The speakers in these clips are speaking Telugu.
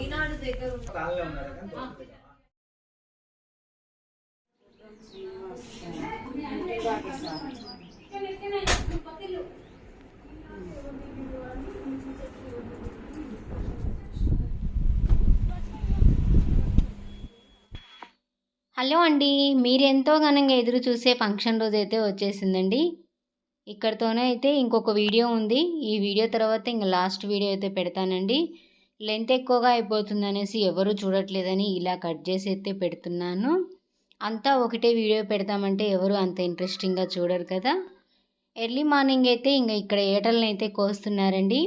ఈనాడు దగ్గర హలో అండి మీరెంతో ఘనంగా ఎదురు చూసే ఫంక్షన్ రోజు అయితే వచ్చేసిందండి. ఇక్కడితోనే అయితే ఇంకొక వీడియో ఉంది. ఈ వీడియో తర్వాత ఇంక లాస్ట్ వీడియో అయితే పెడతానండి. లెంత్ ఎక్కువగా అయిపోతుంది అనేసి ఎవరు చూడట్లేదని ఇలా కట్ చేసి అయితే పెడుతున్నాను. అంతా ఒకటే వీడియో పెడతామంటే ఎవరు అంత ఇంట్రెస్టింగ్గా చూడరు కదా. ఎర్లీ మార్నింగ్ అయితే ఇంక ఇక్కడ ఏటలను అయితే కోస్తున్నారండి.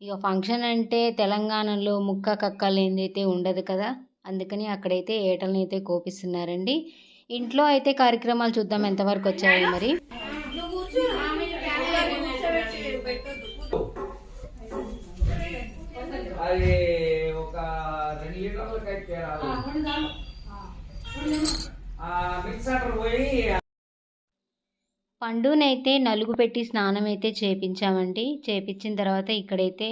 ఇక ఫంక్షన్ అంటే తెలంగాణలో ముక్క కక్క లేనిదైతే ఉండదు కదా. అందుకని అక్కడైతే ఏటలను అయితే కోపిస్తున్నారండి. ఇంట్లో అయితే కార్యక్రమాలు చూద్దాం. ఎంతవరకు వచ్చాయి మరి. అది ఒక రెండు మిక్సర్ పోయి పండునైతే నలుగు పెట్టి స్నానం అయితే చేపించామండి. చేపించిన తర్వాత ఇక్కడైతే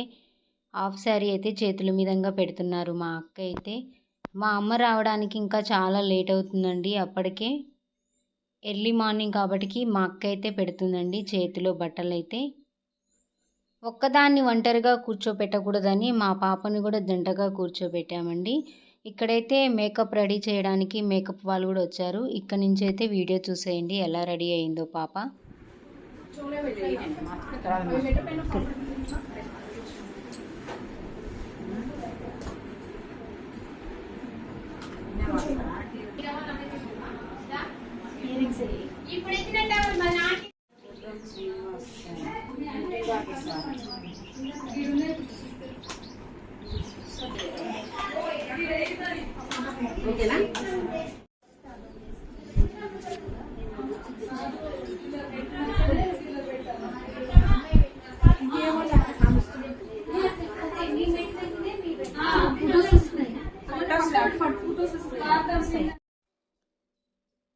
హాఫ్ శారీ అయితే చేతుల మీదంగా పెడుతున్నారు మా అక్క అయితే. మా అమ్మ రావడానికి ఇంకా చాలా లేట్ అవుతుందండి. అప్పటికే ఎర్లీ మార్నింగ్ కాబట్టికి మా అక్క అయితే పెడుతుందండి చేతిలో బట్టలు అయితే ఒక్కదాన్ని ఒంటరిగా కూర్చోపెట్టకూడదని మా పాపని కూడా జంటగా కూర్చోబెట్టామండి ఇక్కడైతే మేకప్ రెడీ చేయడానికి మేకప్ వాళ్ళు కూడా వచ్చారు. ఇక్కడ నుంచి అయితే వీడియో చూసేయండి. ఎలా రెడీ అయిందో పాప.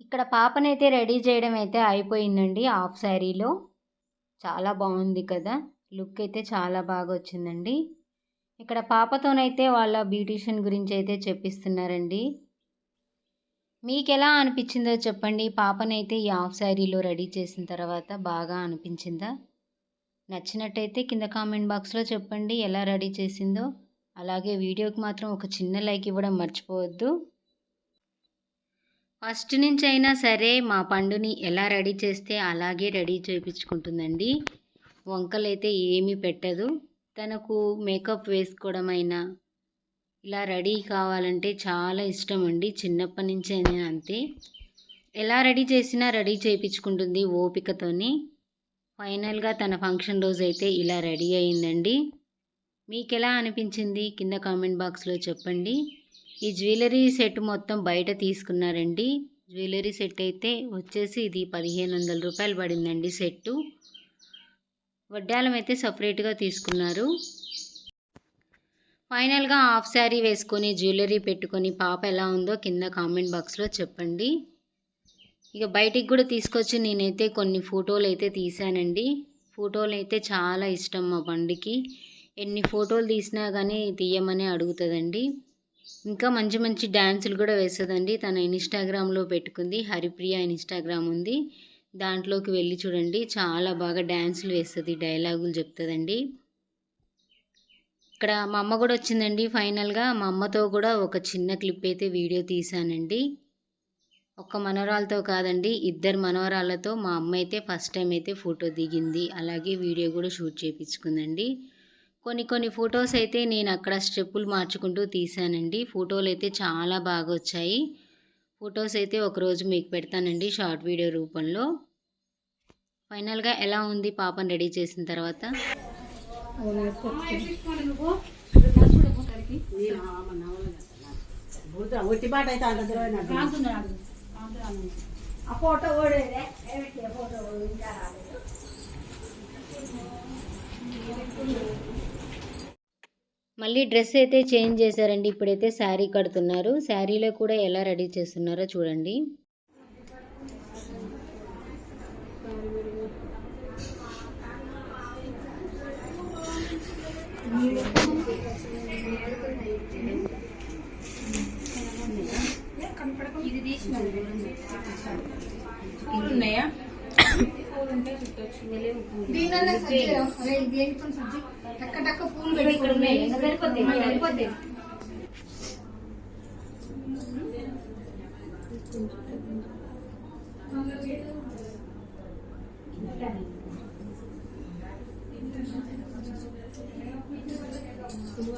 ఇక్కడ పాపనైతే రెడీ చేయడం అయితే అయిపోయిందండి హాఫ్ శారీలో. చాలా బాగుంది కదా. లుక్ అయితే చాలా బాగా వచ్చిందండి ఇక్కడ పాపతోనైతే వాళ్ళ బ్యూటీషియన్ గురించి అయితే చెప్పిస్తున్నారండి. మీకు ఎలా అనిపించిందో చెప్పండి. పాపనైతే ఈ హాఫ్ శారీలో రెడీ చేసిన తర్వాత బాగా అనిపించిందా? నచ్చినట్టయితే కింద కామెంట్ బాక్స్లో చెప్పండి. ఎలా రెడీ చేసిందో. అలాగే వీడియోకి మాత్రం ఒక చిన్న లైక్ ఇవ్వడం మర్చిపోవద్దు. ఫస్ట్ నుంచి అయినా సరే మా పండుని ఎలా రెడీ చేస్తే అలాగే రెడీ చేయించుకుంటుందండి వంకలైతే ఏమీ పెట్టదు. తనకు మేకప్ వేసుకోవడం అయినా ఇలా రెడీ కావాలంటే చాలా ఇష్టం అండి చిన్నప్పటి నుంచి అయినా అంతే. ఎలా రెడీ చేసినా రెడీ చేయించుకుంటుంది ఓపికతోని. ఫైనల్గా తన ఫంక్షన్ రోజు అయితే ఇలా రెడీ అయిందండి. మీకు ఎలా అనిపించింది? కింద కామెంట్ బాక్స్లో చెప్పండి. ఈ జ్యువెలరీ సెట్ మొత్తం బయట తీసుకున్నారండి. జ్యువెలరీ సెట్ అయితే వచ్చేసి ఇది పదిహేను వందల రూపాయలు పడిందండి సెట్టు. వడ్డాలం అయితే సపరేట్గా తీసుకున్నారు. ఫైనల్గా హాఫ్ శారీ వేసుకొని జ్యువెలరీ పెట్టుకొని పాప ఎలా ఉందో కింద కామెంట్ బాక్స్లో చెప్పండి. ఇక బయటికి కూడా తీసుకొచ్చి నేనైతే కొన్ని ఫోటోలు అయితే తీశానండి. ఫోటోలు అయితే చాలా ఇష్టం మా బండికి. ఎన్ని ఫోటోలు తీసినా కానీ తీయమని అడుగుతుందండి. ఇంకా మంచి మంచి డ్యాన్సులు కూడా వేసేదండి. తన ఇన్స్టాగ్రామ్లో పెట్టుకుంది. హరిప్రియ ఇన్స్టాగ్రామ్ ఉంది. దాంట్లోకి వెళ్ళి చూడండి. చాలా బాగా డ్యాన్సులు వేస్తుంది. డైలాగులు చెప్తుందండి. ఇక్కడ మా అమ్మ కూడా వచ్చిందండి ఫైనల్గా. మా అమ్మతో కూడా ఒక చిన్న క్లిప్ అయితే వీడియో తీశానండి. ఒక్క మనవరాలతో కాదండి ఇద్దరు మనవరాలతో మా అమ్మ అయితే ఫస్ట్ టైం అయితే ఫోటో దిగింది. అలాగే వీడియో కూడా షూట్ చేయించుకుందండి కొన్ని కొన్ని ఫొటోస్ అయితే నేను అక్కడ స్టెప్పులు మార్చుకుంటూ తీసానండి ఫోటోలు అయితే చాలా బాగా వచ్చాయి. ఫొటోస్ అయితే ఒకరోజు మీకు పెడతానండి షార్ట్ వీడియో రూపంలో. ఫైనల్గా ఎలా ఉంది పాపను రెడీ చేసిన తర్వాత? అయితే ఫోటో ఫోటో మళ్ళీ డ్రెస్ అయితే చేంజ్ చేశారండి. ఇప్పుడైతే శారీ కడుతున్నారు. శారీలో కూడా ఎలా రెడీ చేస్తున్నారో చూడండి. ఇది ఉన్నాయా టక్క పూలు పెట్టుకుని సరిపోద్ది సరిపోద్ది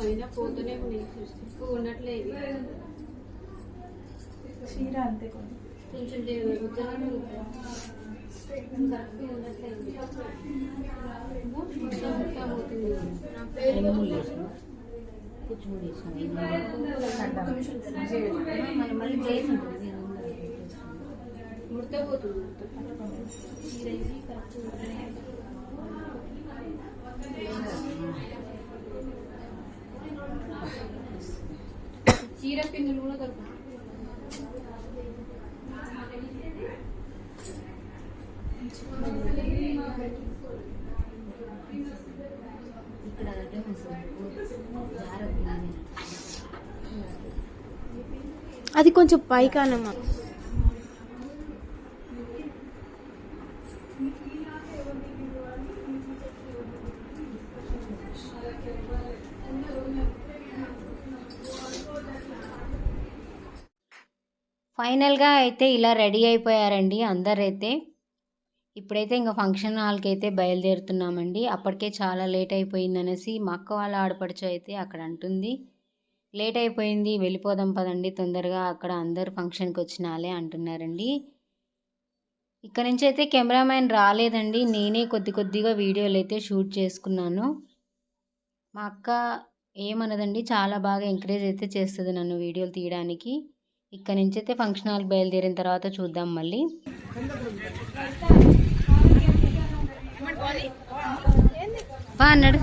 అయినా పోతూనే ఉన్నాయి పువ్వు ఉన్నట్లే ఇవి చీర అంతే కొంచెం. కరెక్ట్గా ఉన్నట్లే ఉంది. మొత్తం మొత్తం మళ్ళీ చేసి ఉంటుంది చీర పిందులు కూడా ఉంటుంది. చీర కూడా దొరుకుతాయి ఇక్కడ అది కొంచెం పైకానమ్మా ఫైనల్గా అయితే ఇలా రెడీ అయిపోయారండి అందరైతే. ఇప్పుడైతే ఇంకా ఫంక్షన్ హాల్కి అయితే బయలుదేరుతున్నామండి. అప్పటికే చాలా లేట్ అయిపోయింది అనేసి మా అక్క వాళ్ళ ఆడపడుచు అయితే అక్కడ అంటుంది. లేట్ అయిపోయింది వెళ్ళిపోదాం పదండి తొందరగా అక్కడ అందరు ఫంక్షన్కి వచ్చినాలే అంటున్నారండి. ఇక్కడ నుంచి అయితే కెమెరామ్యాన్ రాలేదండి. నేనే కొద్ది కొద్దిగా వీడియోలు అయితే షూట్ చేసుకున్నాను. మా అక్క ఏమన్నదండి చాలా బాగా ఎంకరేజ్ అయితే చేస్తుంది నన్ను వీడియోలు తీయడానికి. ఇక్కడ నుంచి అయితే ఫంక్షన్ హాల్ బయలుదేరిన తర్వాత చూద్దాం మళ్ళీ. బా అన్నాడు.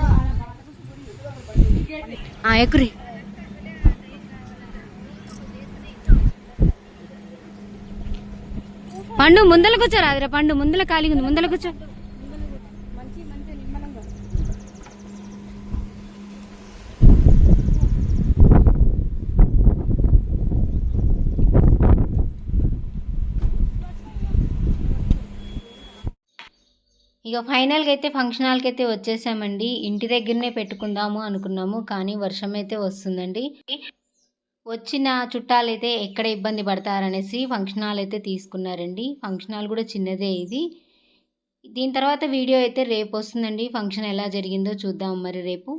ఆ, ఎక్కురి. పండు ముందల కూర్చోరాదిరా పండు ముందల ఖాళీగా ఉంది ముందల కూర్చో ఇక ఫైనల్గా అయితే ఫంక్షన్ హాల్కి అయితే వచ్చేసామండి. ఇంటి దగ్గరనే పెట్టుకుందాము అనుకున్నాము కానీ వర్షం అయితే వస్తుందండి. వచ్చిన చుట్టాలైతే ఎక్కడ ఇబ్బంది పడతారనేసి ఫంక్షన్ హాల్ అయితే తీసుకున్నారండి. ఫంక్షన్ హాల్ కూడా చిన్నదే ఇది. దీని తర్వాత వీడియో అయితే రేపు వస్తుందండి ఫంక్షన్ ఎలా జరిగిందో చూద్దాం మరి రేపు.